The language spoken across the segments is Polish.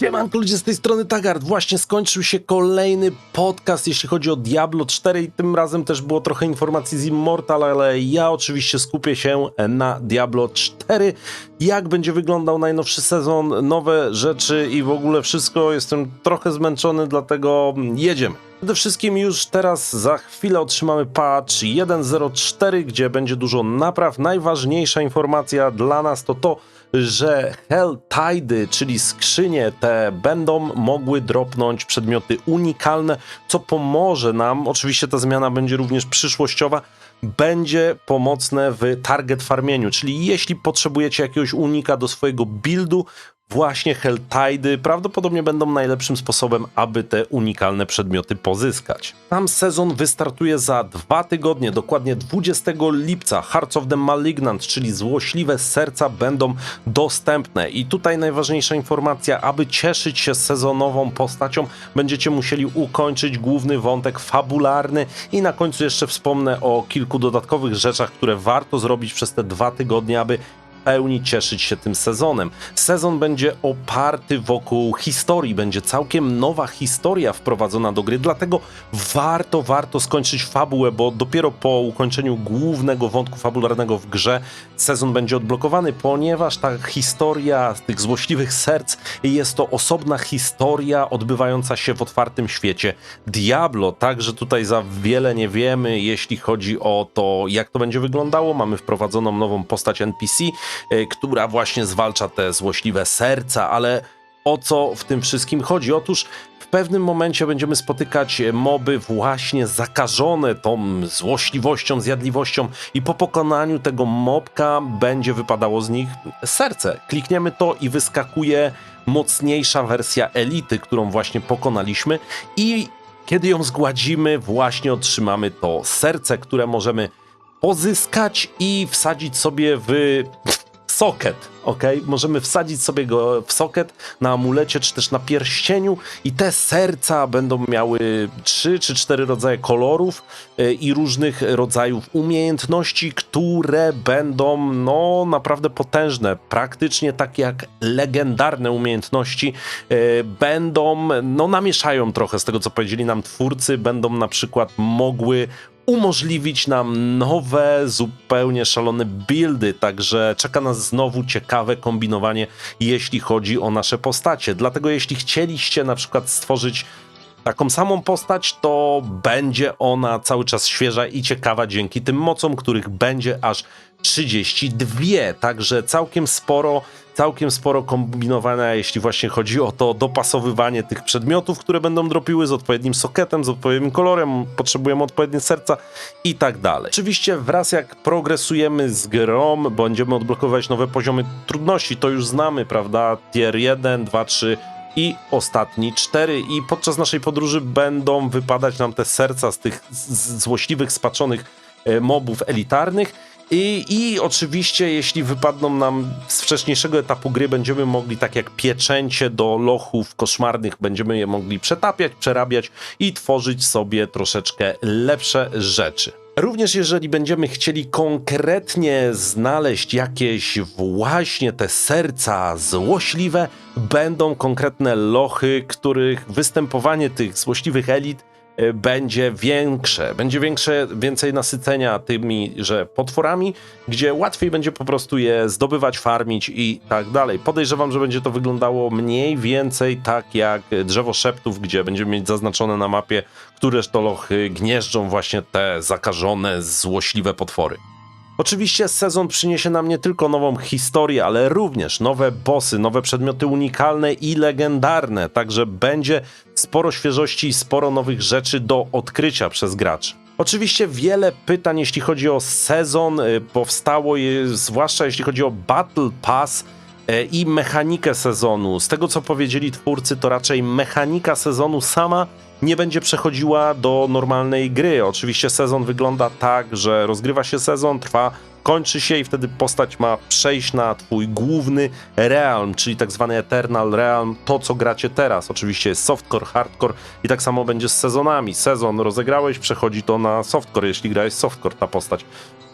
Siemanko ludzie z tej strony Tagart. Właśnie skończył się kolejny podcast, jeśli chodzi o Diablo 4 i tym razem też było trochę informacji z Immortal, ale ja oczywiście skupię się na Diablo 4. Jak będzie wyglądał najnowszy sezon, nowe rzeczy i w ogóle wszystko. Jestem trochę zmęczony, dlatego jedziemy. Przede wszystkim już teraz za chwilę otrzymamy patch 1.04, gdzie będzie dużo napraw. Najważniejsza informacja dla nas to to, że Hell Tide, czyli skrzynie te będą mogły dropnąć przedmioty unikalne, co pomoże nam, oczywiście ta zmiana będzie również przyszłościowa, będzie pomocne w target farmieniu, czyli jeśli potrzebujecie jakiegoś unika do swojego buildu, właśnie Helltide prawdopodobnie będą najlepszym sposobem, aby te unikalne przedmioty pozyskać. Sam sezon wystartuje za dwa tygodnie, dokładnie 20 lipca. Hearts of the Malignant, czyli złośliwe serca będą dostępne. I tutaj najważniejsza informacja, aby cieszyć się sezonową postacią, będziecie musieli ukończyć główny wątek fabularny i na końcu jeszcze wspomnę o kilku dodatkowych rzeczach, które warto zrobić przez te dwa tygodnie, aby pełni cieszyć się tym sezonem. Sezon będzie oparty wokół historii, będzie całkiem nowa historia wprowadzona do gry, dlatego warto, warto skończyć fabułę, bo dopiero po ukończeniu głównego wątku fabularnego w grze sezon będzie odblokowany, ponieważ ta historia tych złośliwych serc jest to osobna historia odbywająca się w otwartym świecie Diablo, także tutaj za wiele nie wiemy, jeśli chodzi o to, jak to będzie wyglądało. Mamy wprowadzoną nową postać NPC, która właśnie zwalcza te złośliwe serca, ale o co w tym wszystkim chodzi? Otóż w pewnym momencie będziemy spotykać moby właśnie zakażone tą złośliwością, zjadliwością i po pokonaniu tego mobka będzie wypadało z nich serce. Klikniemy to i wyskakuje mocniejsza wersja elity, którą właśnie pokonaliśmy i kiedy ją zgładzimy, właśnie otrzymamy to serce, które możemy pozyskać i wsadzić sobie w soket, ok? Możemy wsadzić sobie go w soket na amulecie czy też na pierścieniu i te serca będą miały trzy czy cztery rodzaje kolorów e, i różnych rodzajów umiejętności, które będą no naprawdę potężne, praktycznie tak jak legendarne umiejętności e, będą, no namieszają trochę z tego co powiedzieli nam twórcy, będą na przykład mogły umożliwić nam nowe, zupełnie szalone buildy, także czeka nas znowu ciekawe kombinowanie, jeśli chodzi o nasze postacie. Dlatego jeśli chcieliście na przykład stworzyć taką samą postać, to będzie ona cały czas świeża i ciekawa dzięki tym mocom, których będzie aż 32, także całkiem sporo, całkiem sporo kombinowania, jeśli właśnie chodzi o to dopasowywanie tych przedmiotów, które będą dropiły z odpowiednim sokietem, z odpowiednim kolorem, potrzebujemy odpowiednie serca i tak dalej. Oczywiście wraz jak progresujemy z grą, będziemy odblokowywać nowe poziomy trudności, to już znamy, prawda, tier 1, 2, 3, i ostatni cztery. I podczas naszej podróży będą wypadać nam te serca z tych złośliwych, spaczonych e, mobów elitarnych. I, I oczywiście, jeśli wypadną nam z wcześniejszego etapu gry, będziemy mogli, tak jak pieczęcie do lochów koszmarnych, będziemy je mogli przetapiać, przerabiać i tworzyć sobie troszeczkę lepsze rzeczy. Również jeżeli będziemy chcieli konkretnie znaleźć jakieś właśnie te serca złośliwe, będą konkretne lochy, których występowanie tych złośliwych elit będzie większe. Będzie większe, więcej nasycenia tymi, że potworami, gdzie łatwiej będzie po prostu je zdobywać, farmić i tak dalej. Podejrzewam, że będzie to wyglądało mniej więcej tak jak drzewo szeptów, gdzie będziemy mieć zaznaczone na mapie, któreż to lochy gnieżdżą właśnie te zakażone, złośliwe potwory. Oczywiście sezon przyniesie nam nie tylko nową historię, ale również nowe bossy, nowe przedmioty unikalne i legendarne, także będzie sporo świeżości i sporo nowych rzeczy do odkrycia przez graczy. Oczywiście wiele pytań, jeśli chodzi o sezon, y, powstało, y, zwłaszcza jeśli chodzi o Battle Pass y, i mechanikę sezonu. Z tego co powiedzieli twórcy, to raczej mechanika sezonu sama nie będzie przechodziła do normalnej gry. Oczywiście sezon wygląda tak, że rozgrywa się sezon, trwa, kończy się i wtedy postać ma przejść na twój główny realm, czyli tak zwany Eternal Realm, to co gracie teraz. Oczywiście jest softcore, hardcore i tak samo będzie z sezonami. Sezon rozegrałeś, przechodzi to na softcore, jeśli grałeś softcore ta postać.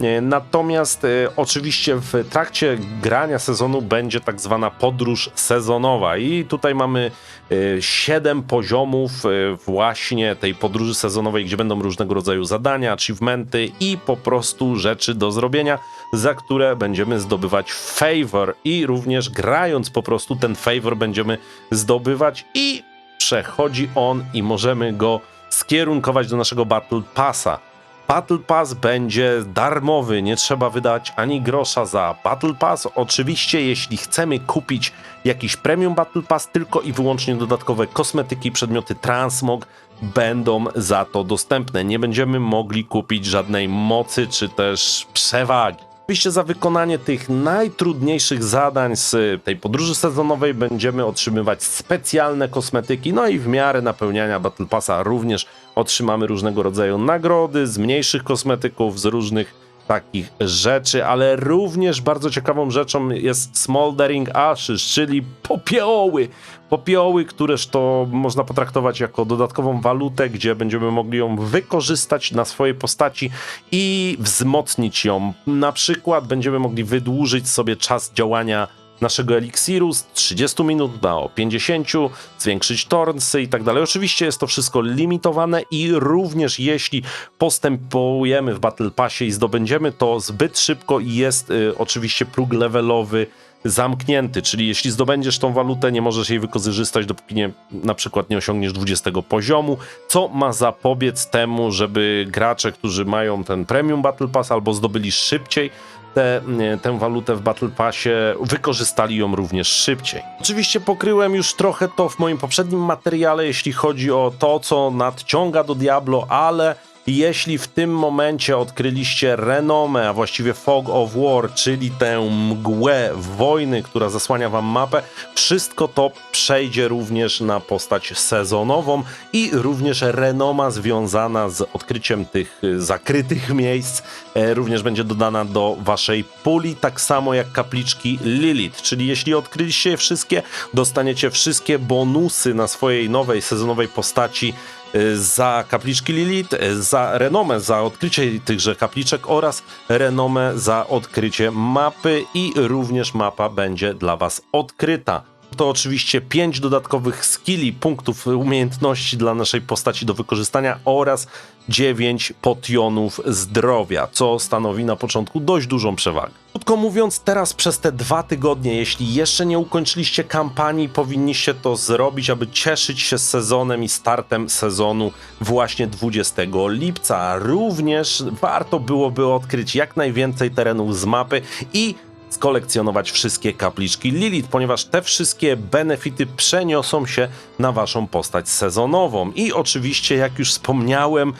E, Natomiast e, oczywiście w trakcie grania sezonu będzie tak zwana podróż sezonowa i tutaj mamy e, siedem poziomów e, właśnie tej podróży sezonowej, gdzie będą różnego rodzaju zadania, achievementy i po prostu rzeczy do zrobienia, za które będziemy zdobywać favor i również grając po prostu ten favor będziemy zdobywać i przechodzi on i możemy go skierunkować do naszego Battle Passa. Battle Pass będzie darmowy, nie trzeba wydać ani grosza za Battle Pass. Oczywiście, jeśli chcemy kupić jakiś premium Battle Pass, tylko i wyłącznie dodatkowe kosmetyki, przedmioty transmog będą za to dostępne. Nie będziemy mogli kupić żadnej mocy czy też przewagi. Oczywiście za wykonanie tych najtrudniejszych zadań z tej podróży sezonowej. Będziemy otrzymywać specjalne kosmetyki, no i w miarę napełniania Battle Passa również otrzymamy różnego rodzaju nagrody z mniejszych kosmetyków, z różnych takich rzeczy, ale również bardzo ciekawą rzeczą jest Smoldering Ashes, czyli popioły. Popioły, któreż to można potraktować jako dodatkową walutę, gdzie będziemy mogli ją wykorzystać na swojej postaci i wzmocnić ją. Na przykład będziemy mogli wydłużyć sobie czas działania naszego eliksiru z 30 minut do 50, zwiększyć tornsy i tak dalej. Oczywiście jest to wszystko limitowane i również jeśli postępujemy w Battle Passie i zdobędziemy to zbyt szybko i jest y, oczywiście próg levelowy zamknięty, czyli jeśli zdobędziesz tą walutę, nie możesz jej wykorzystać, dopóki nie, na przykład nie osiągniesz 20 poziomu, co ma zapobiec temu, żeby gracze, którzy mają ten premium Battle Pass albo zdobyli szybciej nie, tę walutę w Battle Passie, wykorzystali ją również szybciej. Oczywiście pokryłem już trochę to w moim poprzednim materiale, jeśli chodzi o to, co nadciąga do Diablo, ale jeśli w tym momencie odkryliście renomę, a właściwie Fog of War, czyli tę mgłę wojny, która zasłania wam mapę, wszystko to przejdzie również na postać sezonową i również renoma związana z odkryciem tych y, zakrytych miejsc e, również będzie dodana do waszej puli, tak samo jak kapliczki Lilith, czyli jeśli odkryliście je wszystkie, dostaniecie wszystkie bonusy na swojej nowej sezonowej postaci za kapliczki Lilith, y, za renomę, za odkrycie tychże kapliczek oraz renomę za odkrycie mapy i również mapa będzie dla Was odkryta. To oczywiście 5 dodatkowych skilli, punktów umiejętności dla naszej postaci do wykorzystania oraz 9 potionów zdrowia, co stanowi na początku dość dużą przewagę. Krótko mówiąc, teraz przez te dwa tygodnie, jeśli jeszcze nie ukończyliście kampanii, powinniście to zrobić, aby cieszyć się sezonem i startem sezonu właśnie 20 lipca. Również warto byłoby odkryć jak najwięcej terenów z mapy i skolekcjonować wszystkie kapliczki Lilith, ponieważ te wszystkie benefity przeniosą się na waszą postać sezonową. I oczywiście, jak już wspomniałem,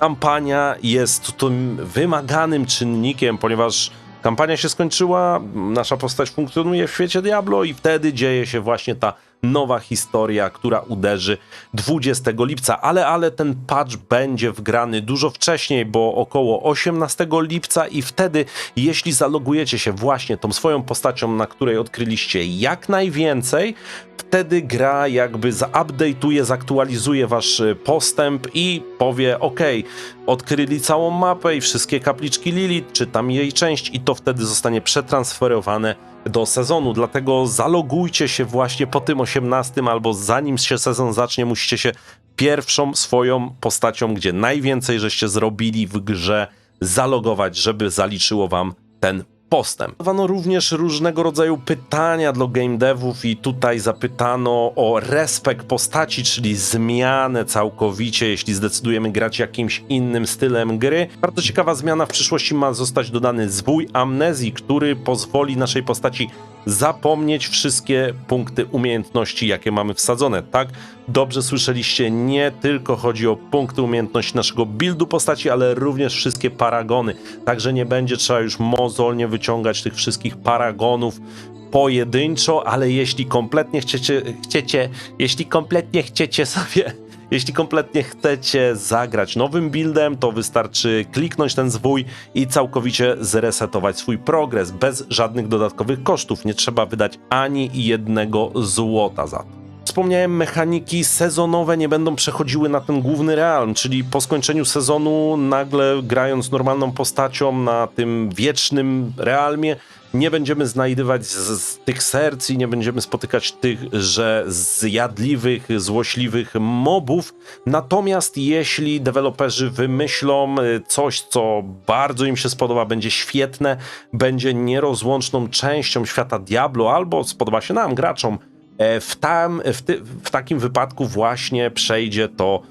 kampania jest tym wymaganym czynnikiem, ponieważ kampania się skończyła, nasza postać funkcjonuje w świecie Diablo i wtedy dzieje się właśnie ta nowa historia, która uderzy 20 lipca, ale, ale ten patch będzie wgrany dużo wcześniej, bo około 18 lipca i wtedy, jeśli zalogujecie się właśnie tą swoją postacią, na której odkryliście jak najwięcej, wtedy gra jakby zaupdate'uje, zaktualizuje wasz y, postęp i powie, ok, odkryli całą mapę i wszystkie kapliczki Lilith, czy tam jej część i to wtedy zostanie przetransferowane do sezonu, dlatego zalogujcie się właśnie po tym 18 albo zanim się sezon zacznie, musicie się pierwszą swoją postacią, gdzie najwięcej żeście zrobili w grze, zalogować, żeby zaliczyło wam ten postęp. Dawano również różnego rodzaju pytania dla game devów i tutaj zapytano o respekt postaci, czyli zmianę całkowicie, jeśli zdecydujemy grać jakimś innym stylem gry. Bardzo ciekawa zmiana w przyszłości ma zostać dodany zwój amnezji, który pozwoli naszej postaci zapomnieć wszystkie punkty umiejętności, jakie mamy wsadzone. Tak, dobrze słyszeliście, nie tylko chodzi o punkty umiejętności naszego buildu postaci, ale również wszystkie paragony. Także nie będzie trzeba już mozolnie wyciągać tych wszystkich paragonów pojedynczo, ale jeśli kompletnie chcecie, chcecie jeśli kompletnie chcecie sobie jeśli kompletnie chcecie zagrać nowym buildem, to wystarczy kliknąć ten zwój i całkowicie zresetować swój progres bez żadnych dodatkowych kosztów. Nie trzeba wydać ani jednego złota za to. Wspomniałem, mechaniki sezonowe nie będą przechodziły na ten główny realm, czyli po skończeniu sezonu, nagle grając normalną postacią na tym wiecznym realmie, nie będziemy znajdywać z, z tych serc i nie będziemy spotykać tych, że zjadliwych, złośliwych mobów. Natomiast jeśli deweloperzy wymyślą y, coś, co bardzo im się spodoba, będzie świetne, będzie nierozłączną częścią świata Diablo, albo spodoba się nam, graczom, e, w, tam, w, ty, w takim wypadku właśnie przejdzie to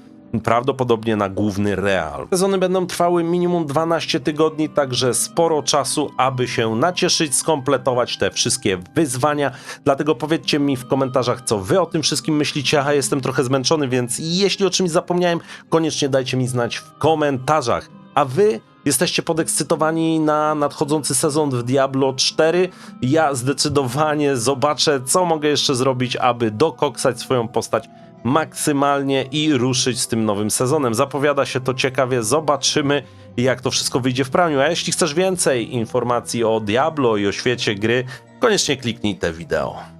prawdopodobnie na główny real. Sezony będą trwały minimum 12 tygodni, także sporo czasu, aby się nacieszyć, skompletować te wszystkie wyzwania. Dlatego powiedzcie mi w komentarzach, co wy o tym wszystkim myślicie, a jestem trochę zmęczony, więc jeśli o czymś zapomniałem, koniecznie dajcie mi znać w komentarzach. A wy jesteście podekscytowani na nadchodzący sezon w Diablo 4? Ja zdecydowanie zobaczę, co mogę jeszcze zrobić, aby dokoksać swoją postać maksymalnie i ruszyć z tym nowym sezonem. Zapowiada się to ciekawie, zobaczymy jak to wszystko wyjdzie w praniu. A jeśli chcesz więcej informacji o Diablo i o świecie gry, koniecznie kliknij te wideo.